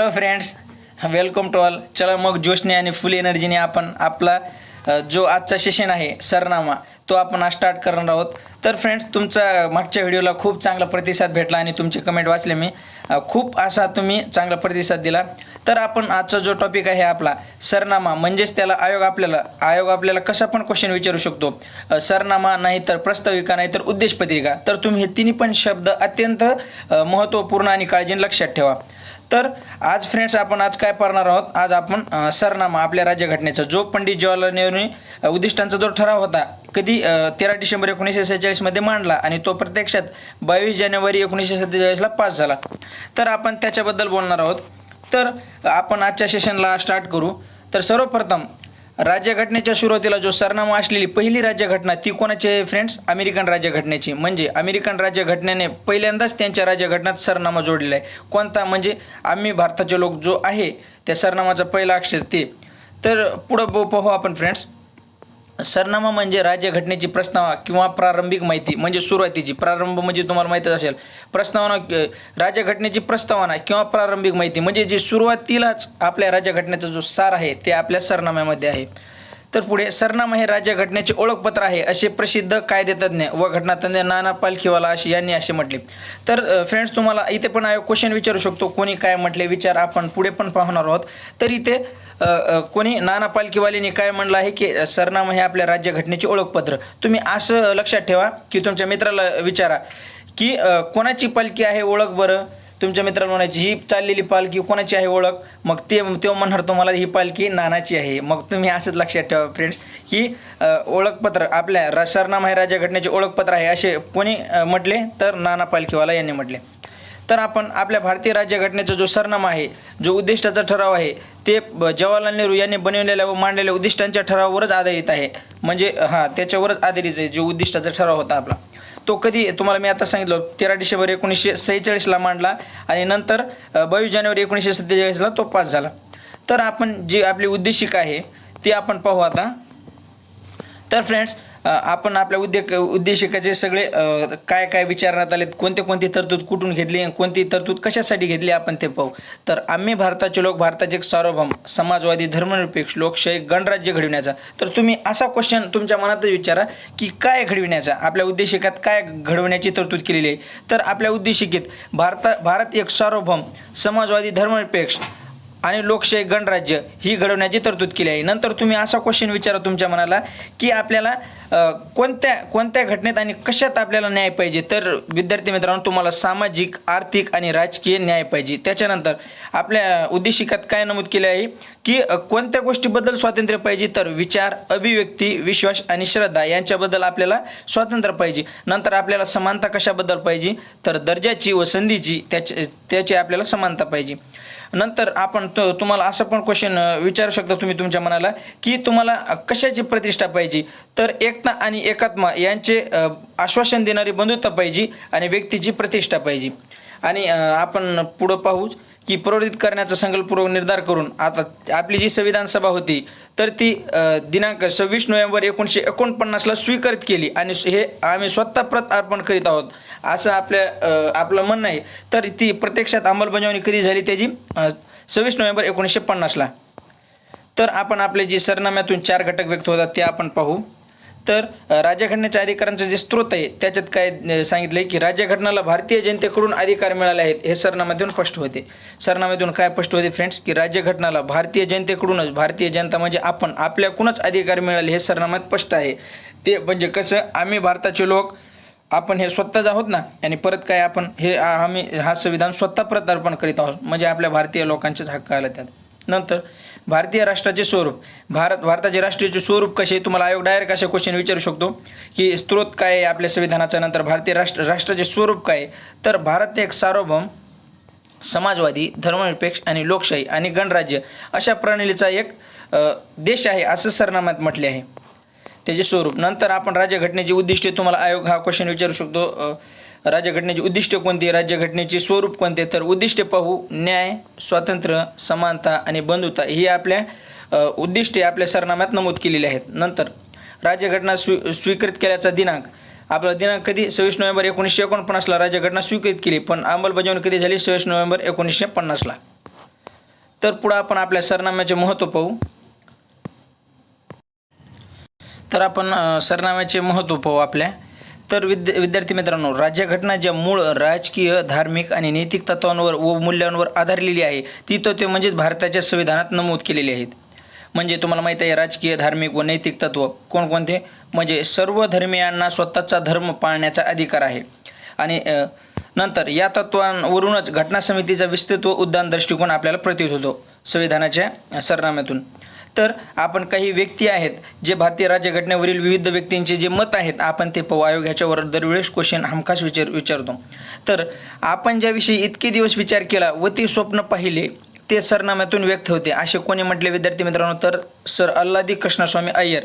Hello friends welcome to all चला मग जोशने आणि फुल एनर्जीने आपण आपला जो आजचा सेशन आहे सरनामा तो आपण आज स्टार्ट करणार आहोत. तर फ्रेंड्स तुमचा मागच्या व्हिडिओला खूप चांगला प्रतिसाद भेटला आणि तुमचे कमेंट वाचले मी. खूप असा तुम्ही चांगला प्रतिसाद दिला. तर आपण आजचा जो टॉपिक आहे आपला सरनामा म्हणजेच त्याला आयोग आपल्याला आयोग आपल्याला कसा पण क्वेश्चन विचारू शकतो. सरनामा नाही तर प्रस्ताविका नाही तर उद्देशपत्रिका तर तुम्ही हे तिन्ही पण शब्द अत्यंत महत्त्वपूर्ण आणि काळजीने लक्षात ठेवा. तर आज फ्रेंड्स आपण आज काय पाहणार आहोत? आज आपण सरनामा आपल्या राज्यघटनेचा. जो पंडित जवाहरलाल नेहरूंनी उद्दिष्टांचा जो ठराव होता कधी तेरा डिसेंबर एकोणीसशे सेहेचाळीसमध्ये मांडला आणि तो प्रत्यक्षात बावीस जानेवारी एकोणीसशे सत्तेचाळीसला पास झाला. तर आपण त्याच्याबद्दल बोलणार आहोत. तर आपण आजच्या सेशनला स्टार्ट करू. तर सर्वप्रथम राज्यघटनेच्या सुरुवातीला जो सरनामा असलेली पहिली राज्यघटना ती कोणाची आहे फ्रेंड्स अमेरिकन राज्यघटनेची. म्हणजे अमेरिकन राज्यघटनेने पहिल्यांदाच त्यांच्या राज्यघटनात सरनामा जोडलेला आहे. कोणता? म्हणजे आम्ही भारताचे लोक जो आहे त्या सरनामाचा पहिला अक्षर ते. तर पुढं पाहू आपण फ्रेंड्स सरनामा म्हणजे राज्यघटनेची प्रस्तावना किंवा प्रारंभिक माहिती म्हणजे सुरुवातीची. प्रारंभ म्हणजे तुम्हाला माहीतच असेल. प्रस्तावना राज्यघटनेची प्रस्तावना किंवा प्रारंभिक माहिती म्हणजे जी सुरुवातीलाच आपल्या राज्यघटनेचा जो सार आहे ते आपल्या सरनाम्यामध्ये आहे. तर पुढे सरनामा हे राज्यघटनेचे ओळखपत्र आहे असे प्रसिद्ध कायदेतज्ञ व घटनातज्ञ नाना पालखीवाला असे यांनी असे म्हटले. तर फ्रेंड्स तुम्हाला इथे पण आयोग क्वेश्चन विचारू शकतो. कोणी काय म्हटले? विचार आपण पुढे पण पाहणार आहोत. तर इथे कोणी? नाना पालखीवालीने काय म्हणलं आहे की सरनामा हे आपल्या राज्यघटनेचे ओळखपत्र. तुम्ही असं लक्षात ठेवा की तुमच्या मित्राला विचारा की कोणाची पालखी आहे? ओळख बरं. तुमच्या मित्राला म्हणायची ही चाललेली पालखी कोणाची आहे ओळख? मग ते तेव्हा म्हणणार तुम्हाला ही पालखी नानाची आहे. मग तुम्ही असंच लक्षात ठेवा फ्रेंड्स की ओळखपत्र आपल्या रा महाराजा घटनेचे राज्यघटनेचे ओळखपत्र आहे. असे कोणी म्हटले तर नाना पालखीवाला यांनी म्हटले. तर आपण आपल्या भारतीय राज्यघटनेचा जो सरनामा आहे जो उद्दिष्टाचा ठराव आहे ते जवाहरलाल नेहरू यांनी बनवलेल्या व मांडलेल्या उद्दिष्टांच्या ठरावावरच आधारित आहे. म्हणजे हां त्याच्यावरच आधारित आहे जो उद्दिष्टाचा ठराव होता आपला. तो कधी तुम्हाला मी आता सांगितलं तेरा डिसेंबर एकोणीसशे सेहेचाळीसला मांडला आणि नंतर बावीस जानेवारी एकोणीसशे सत्तेचाळीसला तो पास झाला. तर आपण जी आपली उद्देशिका आहे ती आपण पाहू आता. तर फ्रेंड्स आपण आपल्या उद्योग उद्देशिकाचे सगळे काय काय विचारण्यात आलेत? कोणते कोणती तरतूद कुठून घेतली आणि कोणती तरतूद कशासाठी घेतली आपण ते पाहू. तर आम्ही भारताचे लोक भारताचे एक सार्वभौम समाजवादी धर्मनिरपेक्ष लोकशाही गणराज्य घडविण्याचा. तर तुम्ही असा क्वेश्चन तुमच्या मनातच विचारा की काय घडविण्याचा? आपल्या उद्देशिकात काय घडवण्याची तरतूद केलेली आहे? तर आपल्या उद्देशिकेत भारता भारत एक सार्वभौम समाजवादी धर्मनिरपेक्ष आणि लोकशाही गणराज्य ही घडवण्याची तरतूद केली आहे. नंतर तुम्ही असा क्वेश्चन विचारा तुमच्या मनाला की आपल्याला कोणत्या कोणत्या घटनेत आणि कशात आपल्याला न्याय पाहिजे? तर विद्यार्थी मित्रांनो तुम्हाला सामाजिक आर्थिक आणि राजकीय न्याय पाहिजे. त्याच्यानंतर आपल्या उद्देशिकात काय नमूद केले आहे की कोणत्या गोष्टीबद्दल स्वातंत्र्य पाहिजे? तर विचार अभिव्यक्ती विश्वास आणि श्रद्धा यांच्याबद्दल आपल्याला स्वातंत्र्य पाहिजे. नंतर आपल्याला समानता कशाबद्दल पाहिजे? तर दर्जाची व संधीची त्याची त्याची आपल्याला समानता पाहिजे. नंतर आपण तो तुम्हाला असं पण क्वेश्चन विचारू शकता तुम्ही तुमच्या मनाला की तुम्हाला कशाची प्रतिष्ठा पाहिजे? तर एकता आणि एकात्मा यांचे आश्वासन देणारी बंधुता पाहिजे आणि व्यक्तीची प्रतिष्ठा पाहिजे. आणि आपण पुढं पाहू की प्रवृत्त करण्याचा संकल्पपूर्वक निर्धार करून आता आपली जी संविधान सभा होती तर ती दिनांक सव्वीस नोव्हेंबर एकोणीसशे एकोणपन्नासला स्वीकृत केली आणि हे आम्ही स्वतः प्रत अर्पण करीत आहोत असं आपल्या आपलं म्हणणं आहे. तर ती प्रत्यक्षात अंमलबजावणी कधी झाली त्याची? सव्वीस नोव्हेंबर एकोणीसशे पन्नासला. तर आपण आपले जे सरनाम्यातून चार घटक व्यक्त होतात ते आपण पाहू. तर राज्यघटनेच्या अधिकारांचं जे स्रोत आहे त्याच्यात काय सांगितलं आहे की राज्यघटनाला भारतीय जनतेकडून अधिकार मिळाले आहेत हे सरनाम्यातून स्पष्ट होते. सरनाम्यातून काय स्पष्ट होते फ्रेंड्स की राज्यघटनाला भारतीय जनतेकडूनच भारतीय जनता म्हणजे आपण आपल्याकडूनच अधिकार मिळाले हे सरनाम्यात स्पष्ट आहे. ते म्हणजे कसं आम्ही भारताचे लोक आपण हे स्वतःच आहोत ना आणि परत काय आपण हे आम्ही हा संविधान स्वतः प्रत्यार्पण करीत आहोत म्हणजे आपल्या भारतीय लोकांचेच हक्क आले त्यात. नंतर भारतीय राष्ट्राचे स्वरूप. भारत भारताचे राष्ट्रीयचे स्वरूप कसे तुम्हाला आयोग डायरेक्ट असे क्वेश्चन विचारू शकतो की स्त्रोत काय आहे आपल्या संविधानाचा? नंतर भारतीय राष्ट्र राष्ट्राचे स्वरूप काय आहे? तर भारत एक सार्वभौम समाजवादी धर्मनिरपेक्ष आणि लोकशाही आणि गणराज्य अशा प्रणालीचा एक देश आहे असं सरनाम्यात म्हटले आहे. त्याचे स्वरूप. नंतर आपण राज्यघटनेची उद्दिष्टे तुम्हाला आयोग हा क्वेश्चन विचारू शकतो राज्यघटनेची उद्दिष्टे कोणती? राज्यघटनेचे स्वरूप कोणते? तर उद्दिष्टे पाहू न्याय स्वातंत्र्य समानता आणि बंधुता ही आपल्या उद्दिष्टे आपल्या सरनाम्यात नमूद केलेली आहेत. नंतर राज्यघटना स्वी स्वीकृत केल्याचा दिनांक. आपला दिनांक कधी? सव्वीस नोव्हेंबर एकोणीसशे एकोणपन्नासला राज्यघटना स्वीकृत केली पण अंमलबजावणी कधी झाली? सव्वीस नोव्हेंबर एकोणीसशे पन्नासला. तर पुढं आपण आपल्या सरनाम्याचे महत्त्व पाहू. तर आपण सरनाम्याचे महत्त्व पाहू आपल्या. तर विद्य विद्यार्थी मित्रांनो राज्यघटना ज्या मूळ राजकीय धार्मिक आणि नैतिक तत्वांवर व मूल्यांवर आधारलेली आहे ती तत्वे म्हणजेच भारताच्या संविधानात नमूद केलेली आहेत. म्हणजे तुम्हाला माहीत आहे राजकीय धार्मिक व नैतिक तत्व कोणकोणते? म्हणजे सर्व धर्मियांना स्वतःचा धर्म पाळण्याचा अधिकार आहे. आणि नंतर या तत्वांवरूनच घटना समितीचा विस्तृत व उद्दान दृष्टिकोन आपल्याला प्रतीत होतो संविधानाच्या सरनाम्यातून. तर आपण काही व्यक्ती आहेत जे भारतीय राज्यघटनेवरील विविध व्यक्तींचे जे मत आहेत आपण ते पाहू. आयोग ह्याच्यावर दरवेळेस क्वेश्चन हमखास विचार विचारतो. तर आपण ज्याविषयी इतके दिवस विचार केला व ते स्वप्न पाहिले ते सरनाम्यातून व्यक्त होते. असे कोणी म्हटले? विद्यार्थी मित्रांनो तर सर अल्लादी कृष्णस्वामी अय्यर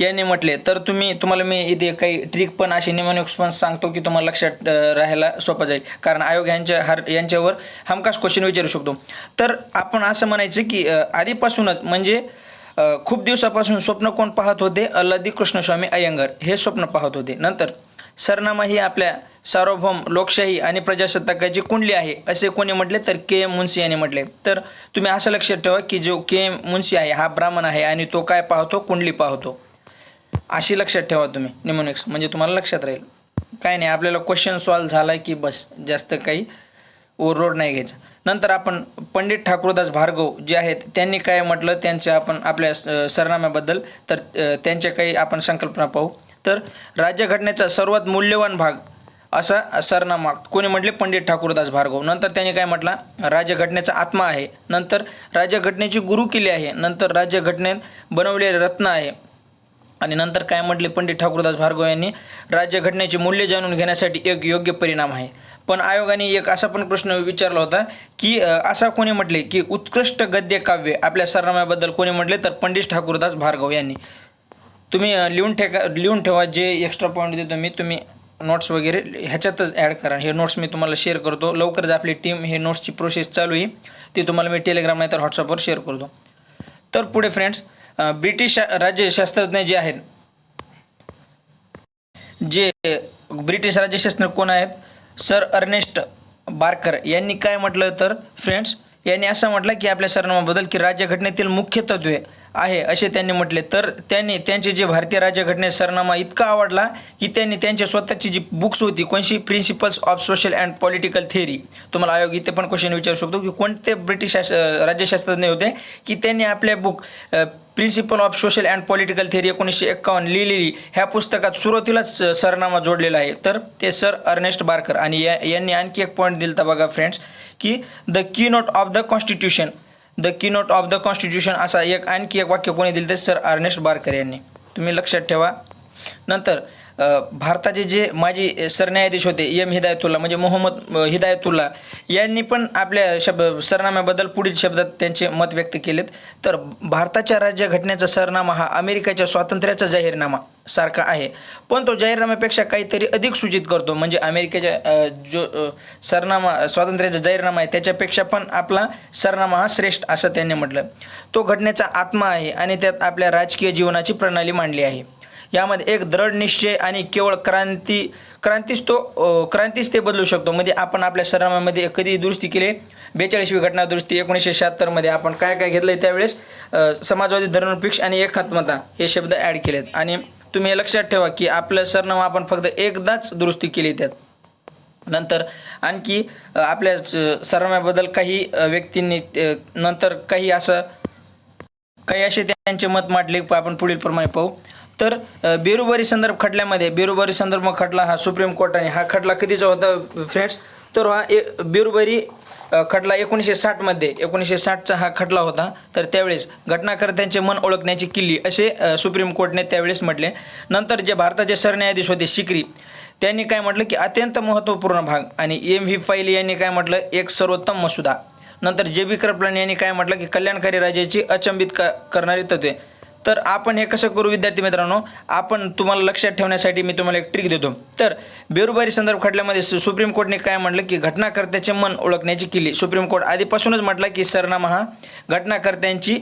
यांनी म्हटले. तर तुम्ही तुम्हाला मी इथे काही ट्रिक पण असे निमोनिक्स पण सांगतो की तुम्हाला लक्षात राहायला सोपं जाईल. कारण आयोग यांच्या हर यांच्यावर हमखास क्वेश्चन विचारू शकतो. तर आपण असं म्हणायचं की आधीपासूनच म्हणजे खूप दिवसापासून स्वप्न कोण पाहत होते? अल्लादी कृष्णस्वामी अय्यंगर. हे स्वप्न पाहत होते. नंतर सरनामा ही आपल्या सार्वभौम लोकशाही आणि प्रजासत्ताकाची कुंडली आहे असे कोणी म्हटले? तर के. एम. मुन्सी यांनी म्हटले. तर तुम्ही असं लक्षात ठेवा की जो के. एम. मुन्सी आहे हा ब्राह्मण आहे आणि तो काय पाहतो? कुंडली पाहतो. अशी लक्षात ठेवा तुम्ही. निमोनिक्स. म्हणजे तुम्हाला लक्षात राहील. काय नाही आपल्याला क्वेश्चन सॉल्व झाला की बस. जास्त काही रोड नाही घ्यायचा. नंतर आपण पंडित ठाकूरदास भार्गव जे आहेत त्यांनी काय म्हटलं? त्यांच्या आपण आपल्या सरनाम्याबद्दल. तर त्यांच्या काही आपण संकल्पना पाहू. तर राज्यघटनेचा सर्वात मूल्यवान भाग असा सरनामा. कोणी म्हटले? पंडित ठाकूरदास भार्गव. नंतर त्यांनी काय म्हटला? राज्यघटनेचा आत्मा आहे. नंतर राज्यघटनेची गुरु किल्ली आहे. नंतर राज्यघटनेत बनवलेले रत्न आहे. आणि नंतर काय म्हटले? पंडित ठाकूरदास भार्गव यांनी राज्यघटनेचे मूल्य जाणून घेण्यासाठी एक योग्य परिणाम आहे. पण आयोगाने एक असा पण प्रश्न विचारला होता की असा कोणी म्हटले की उत्कृष्ट गद्य काव्य आपल्या सरनाम्याबद्दल कोणी म्हटले तर पंडित ठाकूरदास भार्गव यांनी. तुम्ही लिहून ठेका लिहून ठेवा जे एक्स्ट्रा पॉईंट देतो मी तुम्ही नोट्स वगैरे ह्याच्यातच ॲड करा. हे नोट्स मी तुम्हाला शेअर करतो. लवकरच आपली टीम हे नोट्सची प्रोसेस चालू आहे ती तुम्हाला मी टेलिग्राम नाही तर व्हॉट्सअपवर शेअर करतो. तर पुढे फ्रेंड्स ब्रिटिश राज्यशास्त्रज्ञ जे आहेत जे ब्रिटिश राज्यशास्त्र कोण आहेत? सर अर्नेस्ट बारकर यांनी काय म्हटलं तर फ्रेंड्स यांनी असं म्हटलं की आपल्या सरनामाबद्दल की राज्यघटनेतील मुख्य तत्वे आहे असे त्यांनी म्हटले. तर त्यांनी त्यांचे जे भारतीय राज्यघटने सरनामा इतका आवडला की त्यांनी त्यांच्या स्वतःची जी बुक्स होती कोणशी? Principles of social and political theory तुम्हाला आयोग इथे पण क्वेश्चन विचारू शकतो की कोणते ब्रिटिश शास- राज्यशास्त्रज्ञ होते की त्यांनी आपल्या book principle of social and political theory एकोणीसशे एक्कावन्न लिहिलेली ह्या पुस्तकात सुरुवातीलाच सरनामा जोडलेला आहे. तर ते सर अर्नेस्ट बार्कर आणि या यांनी आणखी एक पॉईंट दिलता बघा फ्रेंड्स की the keynote of the constitution the keynote of the constitution असा एक आणखी एक वाक्य कोणी दिलं ते सर अर्नेस्ट बारकर यांनी. तुम्ही लक्षात ठेवा. नंतर भारताचे जे माजी सरन्यायाधीश होते एम हिदायतुल्ला म्हणजे मोहम्मद हिदायतुल्ला यांनी पण आपल्या शब्द सरनाम्याबद्दल पुढील शब्दात त्यांचे मत व्यक्त केलेत. तर भारताच्या राज्यघटनेचा सरनामा हा अमेरिकेच्या स्वातंत्र्याचा जाहीरनामा. सारखा आहे. पण तो जाहीरनाम्यापेक्षा काहीतरी अधिक सूचित करतो. म्हणजे अमेरिकेच्या जो सरनामा स्वातंत्र्याचा जाहीरनामा आहे त्याच्यापेक्षा पण आपला सरनामा हा श्रेष्ठ असं त्यांनी म्हटलं. तो घटनेचा आत्मा आहे आणि त्यात आपल्या राजकीय जीवनाची प्रणाली मांडली आहे. यामध्ये एक दृढ निश्चय आणि केवळ क्रांती क्रांतीच तो क्रांतीच ते बदलू शकतो. म्हणजे आपण आपल्या सरनाम्यामध्ये कधी दुरुस्ती केली बेचाळीसवी घटना दुरुस्ती एकोणीसशे शहात्तरमध्ये आपण काय काय घेतलं आहे त्यावेळेस समाजवादी धर्मनिरपेक्ष आणि एकात्मता हे शब्द ॲड केलेत. आणि तुम्ही हे लक्षात ठेवा की आपलं सरनामा आपण फक्त एकदाच दुरुस्ती केली त्यात. नंतर आणखी आपल्या सरनाम्याबद्दल काही व्यक्तींनी नंतर काही असं काही असे त्यांचे मत मांडले आपण पुढील प्रमाणे पाहू. तर अ, बेरुबारी संदर्भ खटल्यामध्ये बेरुबारी संदर्भ खटला हा सुप्रीम कोर्टाने हा खटला कधीचा होता फ्रेंड्स? तर हा ए बेरुबारी खटला एकोणीसशे साठमध्ये एकोणीसशे साठचा हा खटला होता. तर त्यावेळेस घटनाकर्त्यांचे मन ओळखण्याची किल्ली असे सुप्रीम कोर्टने त्यावेळेस म्हटले. नंतर जे भारताचे सरन्यायाधीश होते शिकरी त्यांनी काय म्हटलं की अत्यंत महत्त्वपूर्ण भाग आणि एम व्ही फाईल यांनी काय म्हटलं एक सर्वोत्तम मसुदा. नंतर जे बी कृपलानी यांनी काय म्हटलं की कल्याणकारी राज्याची अचंबित क करणारी तत्वे. तर आपण हे कसं करू विद्यार्थी मित्रांनो? आपण तुम्हाला लक्षात ठेवण्यासाठी मी तुम्हाला एक ट्रिक देतो. तर बेरुबारी संदर्भ खटल्यामध्ये सुप्रीम कोर्टने काय म्हटलं की घटनाकर्त्याचे मन ओळखण्याची किल्ली सुप्रीम कोर्ट आधीपासूनच म्हटलं की सरनामा हा घटनाकर्त्यांची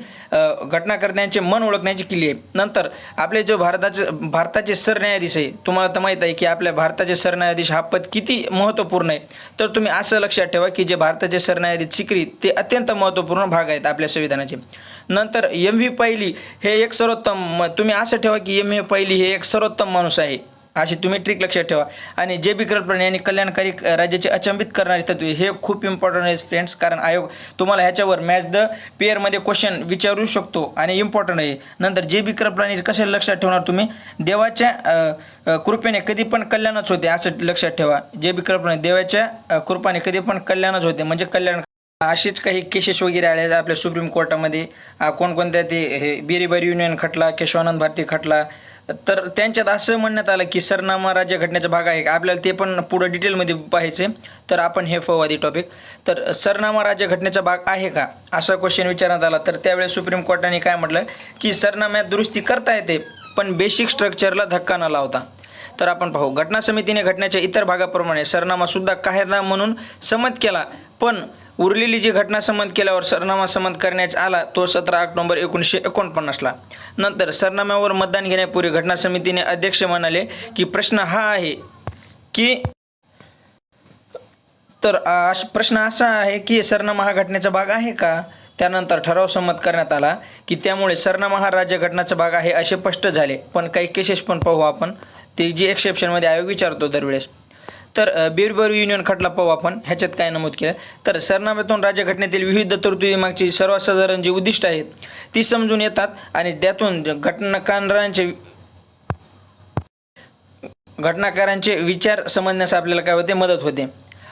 घटनाकर्त्यांचे मन ओळखण्याची किल्ली आहे. नंतर आपले जो भारताचे भारताचे सरन्यायाधीश आहे तुम्हाला तर माहीत आहे की आपल्या भारताचे सरन्यायाधीश हा पद किती महत्त्वपूर्ण आहे? तर तुम्ही असं लक्षात ठेवा की जे भारताचे सरन्यायाधीश सिक्री ते अत्यंत महत्त्वपूर्ण भाग आहेत आपल्या संविधानाचे. नंतर एम व्ही पहिली हे एक सर्वोत्तम म- तुम्ही असं ठेवा की एम ए पहिली हे एक सर्वोत्तम माणूस आहे. अशी तुम्ही ट्रिक लक्षात ठेवा. आणि जे बी कल्पना यांनी कल्याणकारी राज्याचे अचंबित करणारी तत्वे हे खूप इम्पॉर्टंट आहे फ्रेंड्स कारण आयोग तुम्हाला ह्याच्यावर मॅच द पेअरमध्ये क्वेश्चन विचारू शकतो आणि इम्पॉर्टंट आहे. नंतर जे बी प्राणी कसे लक्षात ठेवणार तुम्ही? देवाच्या कृपेने कधी पण कल्याणच होते असं लक्षात ठेवा. जे बी प्राणी देवाच्या कृपाने कधी पण कल्याणच होते म्हणजे कल्याण अशीच काही केसेस वगैरे आले आहेत आपल्या सुप्रीम कोर्टामध्ये कोणकोणत्या ते हे बिरीबारी युनियन खटला केशवानंद भारती खटला. तर त्यांच्यात असं म्हणण्यात आलं की सरनामा राज्य घटनेचा भाग आहे. आपल्याला ते पण पुढं डिटेलमध्ये पाहायचे तर आपण हे फवादी टॉपिक तर सरनामा राज्य घटनेचा भाग आहे का? असा क्वेश्चन विचारण्यात आला. तर त्यावेळेस सुप्रीम कोर्टाने काय म्हटलं? की सरनाम्यात दुरुस्ती करता येते पण बेसिक स्ट्रक्चरला धक्का न लावता. तर आपण पाहू. घटना समितीने घटनेच्या इतर भागाप्रमाणे सरनामा सुद्धा कायदा म्हणून संमत केला. पण उरलेली जी घटना संमत केल्यावर सरनामा संमत करण्यात आला तो सतरा ऑक्टोंबर एकोणीसशे एकोणपन्नासला. नंतर सरनाम्यावर मतदान घेण्यापूर्वी घटना समितीने अध्यक्ष म्हणाले की प्रश्न हा आहे की तर प्रश्न असा आहे की सरनामा हा घटनेचा भाग आहे का? त्यानंतर ठराव संमत करण्यात आला की त्यामुळे सरनामा हा राज्य घटनाचा भाग आहे असे स्पष्ट झाले. पण काही केसेस पण पाहू आपण. ते जी एक्सेप्शनमध्ये आयोग विचारतो दरवेळेस. तर बिरबरू युनियन खटला पाहू आपण. ह्याच्यात काय नमूद केलं? तर सरनाम्यातून राज्यघटनेतील विविध तरतुदीमागची सर्वसाधारण जी उद्दिष्ट आहेत ती समजून येतात आणि त्यातून घटनाकारांचे घटनाकारांचे विचार समजण्यास आपल्याला काय होते? मदत होते.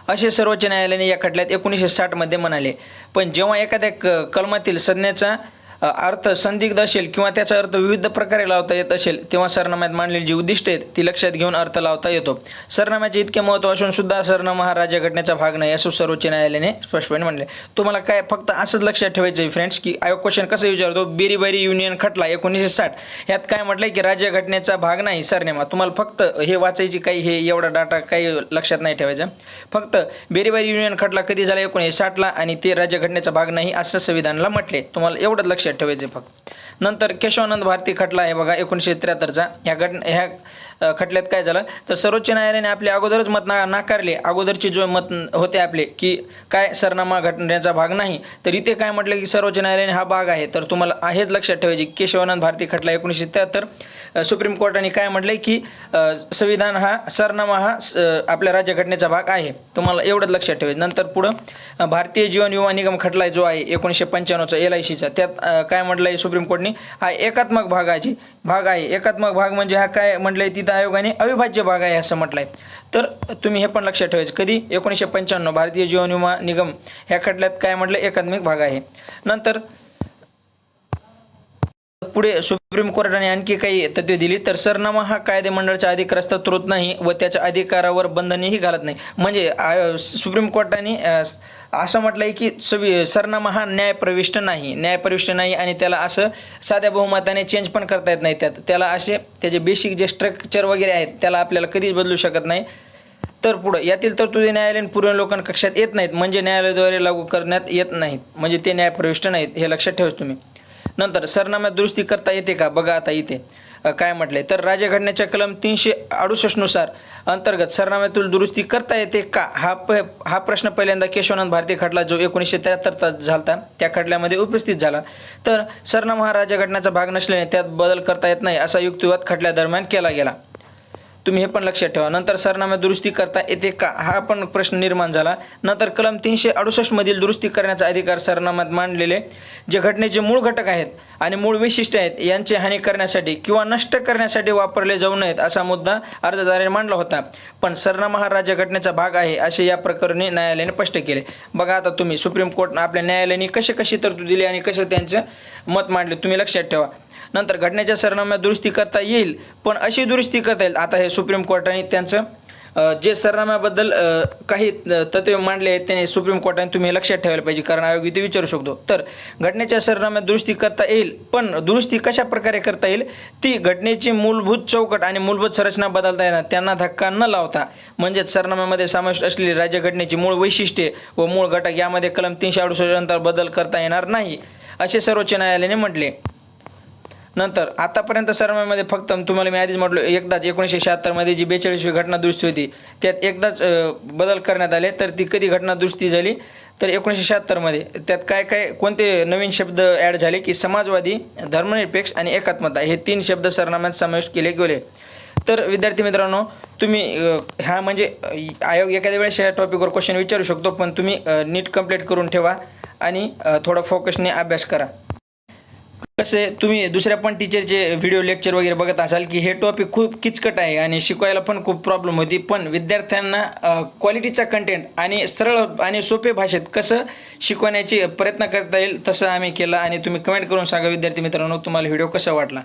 असे सर्वोच्च न्यायालयाने या खटल्यात एकोणीसशे साठमध्ये म्हणाले पण जेव्हा एखाद्या क कलमातील संज्ञेचा अर्थ संदिग्ध असेल किंवा त्याचा अर्थ विविध प्रकारे लावता येत असेल तेव्हा सरनाम्यात मांडलेली जी उद्दिष्ट आहेत ती लक्षात घेऊन अर्थ लावता येतो. सरनाम्याचे इतके महत्त्व असून सुद्धा सरनामा हा राज्य घटनेचा भाग नाही असं सर्वोच्च न्यायालयाने स्पष्टपणे म्हणले तुम्हाला काय फक्त असंच लक्षात ठेवायचं आहे फ्रेंड्स की आयोग क्वेश्चन कसं विचारतो? बेरीबारी युनियन खटला एकोणीसशे साठ. यात काय म्हटलंय की राज्य घटनेचा भाग नाही सरनेमा. तुम्हाला फक्त हे वाचायची काही हे एवढा डाटा काही लक्षात नाही ठेवायचा. फक्त बेरीबारी युनियन खटला कधी झाला? एकोणीसशे साठला आणि ते राज्य घटनेचा भाग नाही असं संविधानाला म्हटले. तुम्हाला एवढंच लक्षात लक्षात ठेवायचे फक्त. नंतर केशवानंद भारती खटला आहे बघा एकोणीसशे त्र्याहत्तरचा. ह्या घटना ह्या खटल्यात काय झालं? तर सर्वोच्च न्यायालयाने आपले अगोदरच मत ना नाकारले. अगोदरचे जो मत होते आपले की काय सरनामा घटनेचा भाग नाही तर इथे काय म्हटलं की सर्वोच्च न्यायालयाने हा भाग आहे. तर तुम्हाला आहेच लक्षात ठेवायचे की केशवानंद भारती खटला एकोणीसशे त्र्याहत्तर. सुप्रीम कोर्टाने काय म्हटलंय की संविधान हा सरनामा हा स- आपल्या राज्यघटनेचा भाग आहे. तुम्हाला एवढंच लक्षात ठेवायचं. नंतर पुढं भारतीय जीवन विमा निगम खटला जो आहे एकोणीसशे पंच्याण्णवचा एल आय सीचा. त्यात काय म्हटलं आहे सुप्रीम कोर्टने? हा एकात्मक भागाची भाग आहे. एकात्मक भाग म्हणजे हा काय म्हटलंय तिथं? आयोगाने अविभाज्य भाग आहे असं म्हटलंय. तर तुम्ही हे पण लक्षात ठेवायचं. कधी? एकोणीसशे पंच्याण्णव भारतीय जीवन विमा निगम ह्या खटल्यात काय म्हटलं? एकात्मिक भाग आहे. नंतर पुढे सुप्रीम कोर्टाने आणखी काही तत्वे दिली तर सरनामा हा कायदेमंडळाच्या मंडळाच्या अधिकारस्थ त्रोत नाही व त्याच्या अधिकारावर बंधनेही घालत नाही. म्हणजे सुप्रीम कोर्टाने असं असं म्हटलंय की सवि सरनामा हा न्यायप्रविष्ट नाही. न्यायप्रविष्ट नाही आणि त्याला असं साध्या बहुमताने चेंज पण करता येत नाही. त्यात त्याला असे त्याचे बेसिक जे स्ट्रक्चर वगैरे आहेत त्याला आपल्याला कधीच बदलू शकत नाही. तर पुढं यातील तरतुदी न्यायालयीन पूर्वलोकन लोकांना कक्षात येत नाहीत. म्हणजे न्यायालयाद्वारे लागू करण्यात येत नाहीत. म्हणजे ते न्यायप्रविष्ट नाहीत हे लक्षात ठेवा तुम्ही. नंतर सरनाम्यात दुरुस्ती करता येते का? बघा आता इथे. काय म्हटले तर राज्यघटनेच्या कलम तीनशे अडुसष्टनुसार अंतर्गत सरनाम्यातून दुरुस्ती करता येते का? हा प हा प्रश्न पहिल्यांदा केशवानंद भारती खटला जो एकोणीसशे त्र्याहत्तरचा झाला त्या खटल्यामध्ये उपस्थित झाला. तर सरनामा हा राज्यघटनेचा भाग नसल्याने त्यात बदल करता येत नाही असा युक्तिवाद खटल्यादरम्यान केला गेला. तुम्ही हे पण लक्षात ठेवा. नंतर सरनाम्यात दुरुस्ती करता येते का? हा पण प्रश्न निर्माण झाला. नंतर कलम तीनशे अडुसष्टमधील दुरुस्ती करण्याचा अधिकार सरनाम्यात मांडलेले. जे घटनेचे मूळ घटक आहेत आणि मूळ वैशिष्ट्य आहेत यांची हानी करण्यासाठी किंवा नष्ट करण्यासाठी वापरले जाऊ नयेत असा मुद्दा अर्जदाराने मांडला होता. पण सरनामा हा राज्य घटनेचा भाग आहे असे या प्रकरणी न्यायालयाने स्पष्ट केले. बघा आता तुम्ही सुप्रीम कोर्ट आपल्या न्यायालयाने कशी कशी तरतूद दिली आणि कसं त्यांचं मत मांडले तुम्ही लक्षात ठेवा. नंतर घटनेच्या सरनाम्यात दुरुस्ती करता येईल पण अशी दुरुस्ती करता येईल. आता हे सुप्रीम कोर्टाने त्यांचं जे सरनाम्याबद्दल काही तत्वे मांडले आहेत त्याने सुप्रीम कोर्टाने तुम्ही लक्षात ठेवायला पाहिजे कारण आयोग इथे विचारू शकतो. तर घटनेच्या सरनाम्यात दुरुस्ती करता येईल पण दुरुस्ती कशा प्रकारे करता येईल? ती घटनेची मूलभूत चौकट आणि मूलभूत संरचना बदलता येणार त्यांना धक्का न लावता. म्हणजेच सरनाम्यामध्ये समाविष्ट असलेली राज्यघटनेची मूळ वैशिष्ट्ये व मूळ घटक यामध्ये कलम तीनशे अडुसष्ट नंतर बदल करता येणार नाही असे सर्वोच्च न्यायालयाने म्हटले. नंतर आतापर्यंत सर्वांमध्ये फक्त तुम्हाला मी आधीच म्हटलो एकदाच एकोणीसशे शहात्तरमध्ये जी बेचाळीसवी घटना दुरुस्ती होती त्यात एकदाच बदल करण्यात आले तर ती कधी घटना दुरुस्ती झाली? तर एकोणीसशे शहात्तरमध्ये त्यात काय काय कोणते नवीन शब्द ॲड झाले की समाजवादी धर्मनिरपेक्ष आणि एकात्मता हे तीन शब्द सरनाम्यात समाविष्ट केले गेले? तर विद्यार्थी मित्रांनो तुम्ही ह्या म्हणजे आयोग एखाद्या वेळेस ह्या टॉपिकवर क्वेश्चन विचारू शकतो पण तुम्ही नीट कंप्लीट करून ठेवा आणि थोडा फोकसने अभ्यास करा. कसे तुम्ही दुसऱ्या पण टीचरचे व्हिडिओ लेक्चर वगैरे बघत असाल की हे टॉपिक खूप किचकट आहे आणि शिकवायला पण खूप प्रॉब्लेम होती. पण विद्यार्थ्यांना क्वालिटीचा कंटेंट आणि सरळ आणि सोपे भाषेत कसं शिकवण्याचे प्रयत्न करता येईल तसं आम्ही केला आणि तुम्ही कमेंट करून सांगा. विद्यार्थी मित्रांनो तुम्हाला व्हिडिओ कसा वाटला?